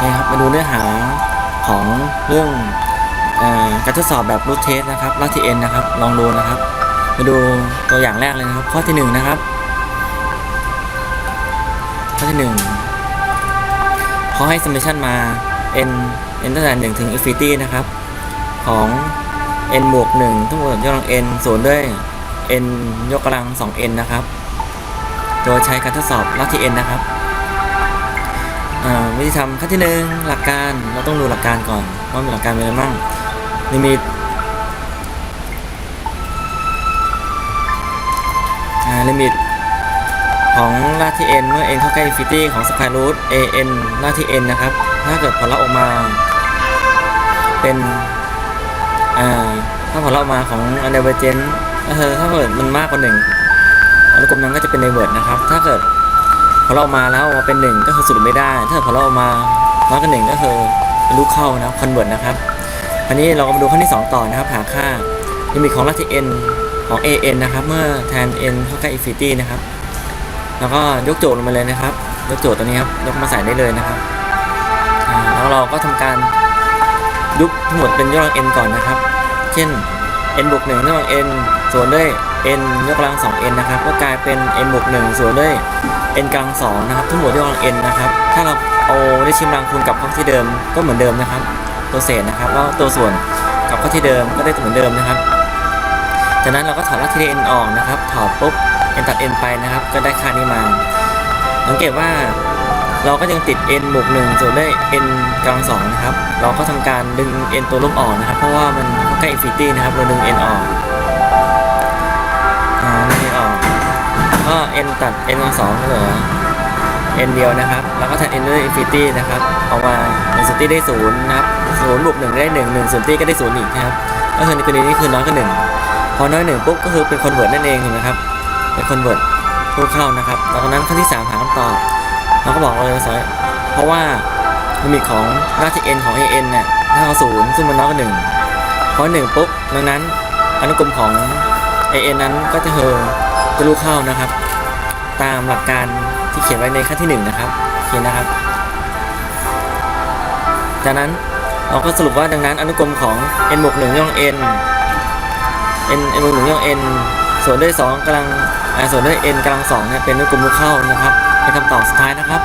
นี่ครับมาดูเนื้อหาของเรื่องอการทดสอบแบบรูทเทสนะครับลัทธิเอ็นนะครับ ลองดูนะครับ มาดูตัวอย่างแรกเลยนะครับ ข้อที่หนึ่งนะครับ ข้อที่หนึ่งเขาให้ summation มา n n ตั้งแต่หนึ่งถึง infinity นะครับ ของ n บวกหนึ่งทั้งหมดยกกำลัง n ส่วนด้วย n ยกกำลัง 2n นะครับ โดยใช้การทดสอบลัทธิ n นะครับ วิธีทำขั้นที่หนึ่งหลักการเราต้องดูหลักการก่อนว่ามีหลักการเป็นอะไรบ้างลิมิตลิมิตของลากที่ n เมื่อ n เข้าใกล้ infinity ของ square root a n ลากที่ n นะครับ ถ้าเกิดผลลัพธ์ออกมา เป็นถ้าผลลัพธ์ออกมาของ u n d i v e r g e n t ก็คือถ้าเกิดมันมากกว่าหนึ่งอนุกรมนั้นก็จะเป็น divert นะครับ ถ้าเกิด อเรามาแล้วมาเป็นหนึ่งก็คือสรุปไม่ได้ ถ้าพอเรามาน้อยกว่าหนึ่งก็คือลูกเข้านะครับคอนเวิร์ตนะครับอันนี้เราก็มาดูขั้นที่ 2 ต่อนะครับหาค่าลิมิตของลัทธิ n ของ an นะครับ เมื่อแทน n เข้าใกล้ infinity นะครับ แล้วก็ยกโจทย์ลงมาเลยนะครับ ยกโจทย์ตัวนี้ครับ ยกมาใส่ได้เลยนะครับแล้วเราก็ทำการยุบทั้งหมดเป็นยกกำลัง n ก่อนนะครับ เช่น n บวก1ยกกำลัง n ส่วนด้วย n ยกกำลัง 2n นะครับ ก็กลายเป็น n บวก1ส่วนด้วย n กลาง2นะครับทั้งหมดยกกำลัง n นะครับ ถ้าเราเอาได้ชิมรังคูณกับข้อที่เดิมก็เหมือนเดิมนะครับ ตัวเศษนะครับแล้วตัวส่วนกับข้อที่เดิมก็ได้เหมือนเดิมนะครับ จากนั้นเราก็ถอดลัทธิ n ออกนะครับ ถอดปุ๊บ n ตัด n ไปนะครับ ก็ได้ค่านี้มา สังเกตว่าเราก็ยังติด n บวก1ส่วนได้ n กลาง2นะครับ เราก็ทำการดึง n ตัวลบออกนะครับ เพราะว่ามันใกล้ infinity นะครับ เราดึง n ออก n ตัด n ลังสองเหลือ n เดียวนะครับ แล้วก็แทน n ด้วย infinity นะครับออกมา infinity ได้ศูนย์นะครับศูนย์บวกหนึ่งได้หนึ่งหนึ่ง infinity ก็ได้ศูนย์อีกนะครับก็คือในกรณีนี้คือน้อยกว่าหนึ่งพอน้อยหนึ่งปุ๊บก็คือเป็น convert นั่นเองถูกไหมครับเป็น convert รูปเข้านะครับแล้วนั้นขั้นที่สามหาคำตอบเราก็บอกเลยสอยเพราะว่าลิมิตของรากที่ n ของ an เนี่ยถ้าเอาศูนย์ซึ่งมันน้อยกว่าหนึ่งพอหนึ่งปุ๊บดังนั้นอนุกรมของ an นั้นก็จะคือจะรูปเข้านะครับ ตามหลักการที่เขียนไว้ในขั้นที่หนึ่งนะครับเขียนนะครับ จากนั้นเราก็สรุปว่าดังนั้นอนุกรมของ n บวก1ย่อง n n n บวก1ย่อง n ส่วนด้วย2กำลังส่วนด้วย n กำลัง2เนี่ยเป็นอนุกรมลูกเข้านะครับเป็นคำตอบสุดท้ายนะครับ